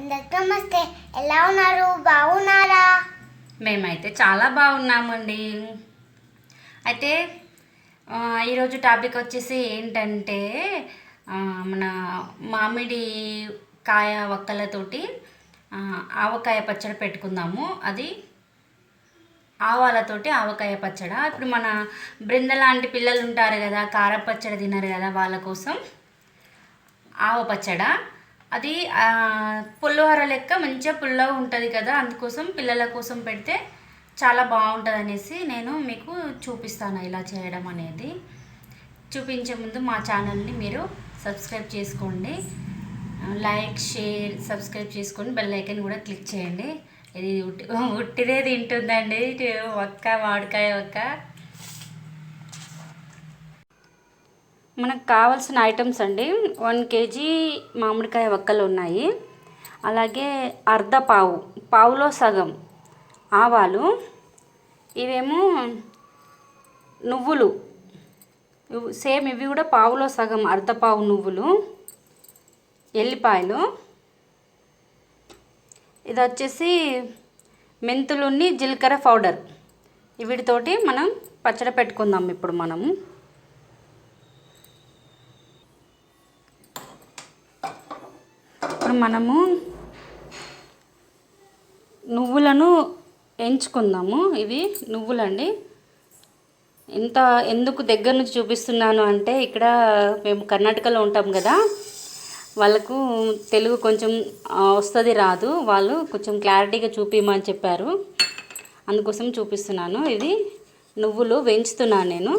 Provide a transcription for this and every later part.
అందరికీ నమస్తే. ఎలా ఉన్నారు? బాగున్నారా? మేమైతే చాలా బాగున్నామండి. అయితే ఈరోజు టాపిక్ వచ్చేసి ఏంటంటే మన మామిడి కాయ వక్కలతోటి ఆవకాయ పచ్చడి పెట్టుకుందాము. అది ఆవాలతోటి ఆవకాయ పచ్చడ? ఇప్పుడు మన బృంద లాంటి పిల్లలు ఉంటారు కదా కార పచ్చడి తినరు కదా వాళ్ళ కోసం ఆవ పచ్చడ. అది పుల్లహోర పులిహోర లెక్క మంచిగా పుల్లగా ఉంటుంది కదా అందుకోసం పిల్లల కోసం పెడితే చాలా బాగుంటుంది అనేసి నేను మీకు చూపిస్తాను ఇలా చేయడం అనేది. చూపించే ముందు మా ఛానల్ని మీరు సబ్స్క్రైబ్ చేసుకోండి. లైక్ షేర్ సబ్స్క్రైబ్ చేసుకొని బెల్ ఐకన్ కూడా క్లిక్ చేయండి. ఇది ఉట్టి ఉట్టిదే తింటుందండి. ఒక్క వాడికాయ ఒక్క. మనకు కావాల్సిన ఐటమ్స్ అండి వన్ కేజీ మామిడికాయ వక్కలు ఉన్నాయి. అలాగే అర్ధ పావు పావులో సగం ఆవాలు ఇవేమో నువ్వులు. సేమ్ ఇవి కూడా పావులో సగం అర్ధ పావు నువ్వులు ఎల్లిపాయలు. ఇది వచ్చేసి మెంతులుని జీలకర్ర పౌడర్. వీటితోటి మనం పచ్చడి పెట్టుకుందాం ఇప్పుడు మనము. ఇప్పుడు మనము నువ్వులను ఎంచుకుందాము. ఇవి నువ్వులండి. ఇంత ఎందుకు దగ్గర నుంచి చూపిస్తున్నాను అంటే ఇక్కడ మేము కర్ణాటకలో ఉంటాం కదా. వాళ్ళకు తెలుగు కొంచెం వస్తుంది రాదు. వాళ్ళు కొంచెం క్లారిటీగా చూపించమని చెప్పారు. అందుకోసం చూపిస్తున్నాను. ఇది నువ్వులు వేయించుతున్నాను నేను.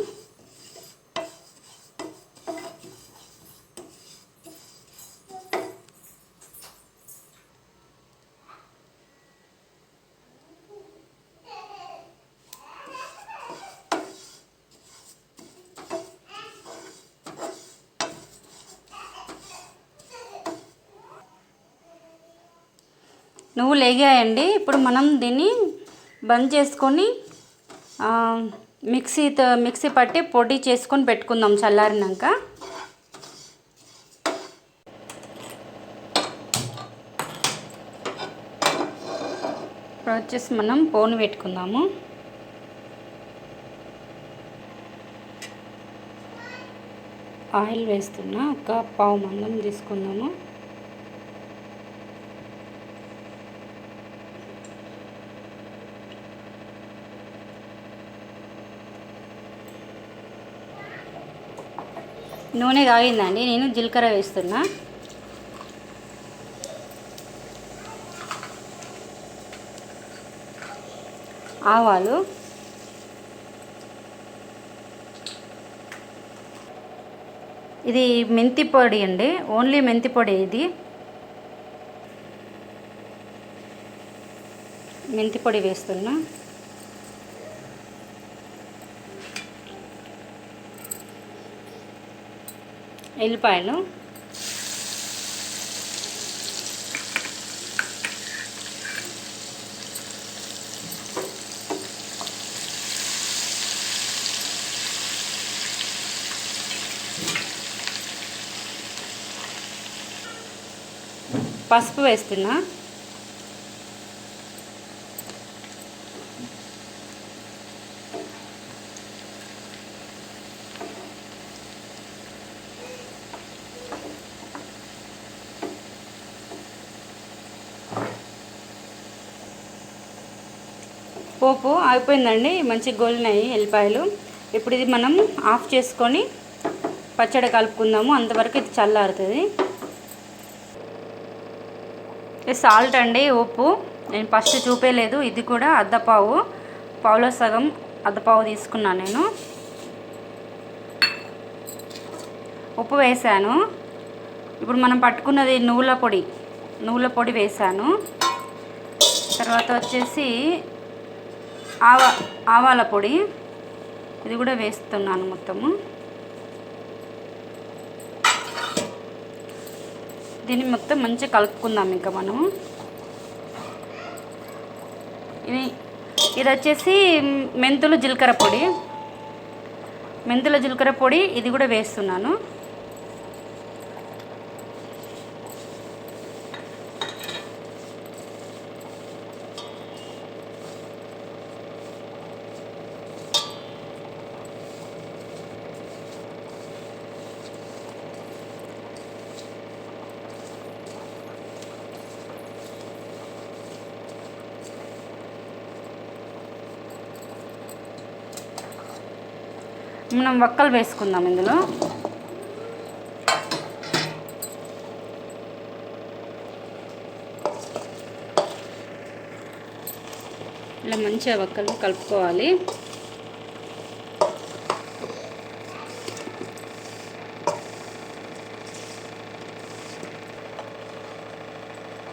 నువ్వు లేగాయండి. ఇప్పుడు మనం దీన్ని బంద్ చేసుకొని మిక్సీతో మిక్సీ పట్టి పొడి చేసుకొని పెట్టుకుందాం చల్లారినాక. ఇప్పుడు వచ్చేసి మనం పోను పెట్టుకుందాము. ఆయిల్ వేస్తున్నా ఒక పావు మందం తీసుకుందాము. నూనె కాగిందండి నేను జీలకర్ర వేస్తున్నా. ఆవాలు. ఇది మెంతి పొడి అండి ఓన్లీ మెంతి పొడి ఇది. మెంతి పొడి వేస్తున్నా. ఎల్లిపాయలు. పసుపు వేస్తున్నా. పోపు అయిపోయిందండి మంచి గోలినాయి ఎల్లిపాయలు. ఇప్పుడు ఇది మనం ఆఫ్ చేసుకొని పచ్చడి కలుపుకుందాము. అంతవరకు ఇది చల్లారుతుంది. సాల్ట్ అండి ఉప్పు. నేను ఫస్ట్ చూపేయలేదు ఇది కూడా అద్దపావు. పావులో సగం అద్దపావు తీసుకున్నాను నేను. ఉప్పు వేసాను. ఇప్పుడు మనం పట్టుకున్నది నువ్వుల పొడి. నువ్వుల పొడి వేసాను. తర్వాత వచ్చేసి ఆవా ఆవాల పొడి. ఇది కూడా వేస్తున్నాను మొత్తము. దీన్ని మొత్తం మంచిగా కలుపుకుందాం ఇంకా మనము. ఇది ఇది వచ్చేసి మెంతులు జీలకర్ర పొడి. మెంతుల జీలకర్ర పొడి ఇది కూడా వేస్తున్నాను. మనం వక్కలు వేసుకుందాం ఇందులో. ఇలా మంచిగా వక్కలు కలుపుకోవాలి.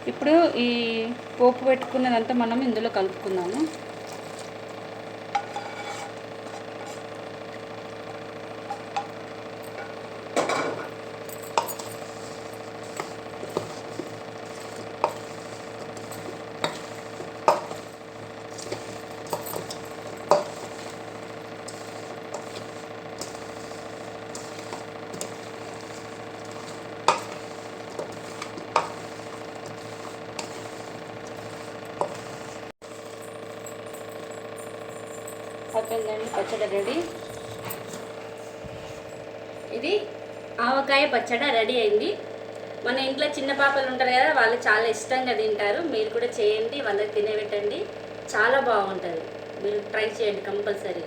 ఇప్పుడు ఈ పోపు పెట్టుకున్నదంతా మనం ఇందులో కలుపుకుందాము. అయిపోయిందండి పచ్చడి రెడీ. ఇది ఆవకాయ పచ్చడి రెడీ అయింది. మన ఇంట్లో చిన్న పాపలు ఉంటారు కదా వాళ్ళు చాలా ఇష్టంగా తింటారు. మీరు కూడా చేయండి వాళ్ళకి తినబెట్టండి చాలా బాగుంటుంది. మీరు ట్రై చేయండి కంపల్సరీ.